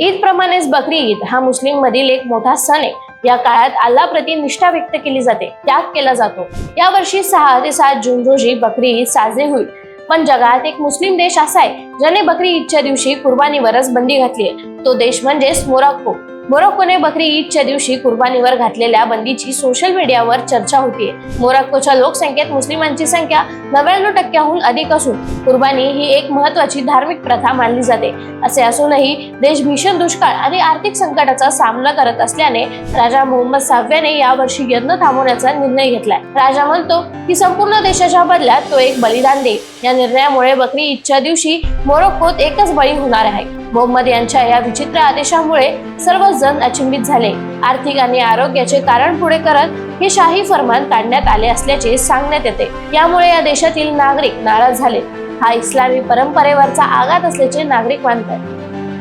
ईद प्रमाणेच बकरी ईद हा मुस्लिम मधील एक मोठा सण आहे. या काळात अल्ला प्रति निष्ठा व्यक्त केली जाते. त्याग केला जातो. या वर्षी सहा ते सात जून रोजी बकरी ईद साजरी होईल. पण जगात एक मुस्लिम देश असा आहे ज्याने बकरी ईदच्या दिवशी कुर्बानीवरच बंदी घातली आहे. तो देश म्हणजेच मोरक्को. मोरक्कोने बकरी ईदच्या दिवशी कुर्बानीवर घातलेल्या बंदीची सोशल मीडियावर चर्चा होतीये. मोरक्कोच्या लोकसंख्येत मुस्लिमांची संख्या नव्याण्णव टक्क्याहून अधिक असून कुर्बानी ही एक महत्वाची धार्मिक प्रथा मानली जाते. असे असूनही देश भीषण दुष्काळ आणि आर्थिक संकटाचा सामना करत असल्याने राजा मोहम्मद सहाव्याने यावर्षी यज्ञ थांबवण्याचा निर्णय घेतलाय. राजा म्हणतो की संपूर्ण देशाच्या बदल्यात तो एक बलिदान देईल. या निर्णयामुळे बकरी ईदच्या दिवशी मोरक्कोत एकच बळी होणार आहे. मोहम्मद यांच्या या विचित्र आदेशामुळे सर्व जण अचंबित झाले. आर्थिक आणि आरोग्याचे कारण पुढे करत हे शाही फरमान काढण्यात आले असल्याचे सांगण्यात येते. यामुळे या देशातील नागरिक नाराज झाले. हा इस्लामी परंपरेवरचा आघात असल्याचे नागरिक मानतात.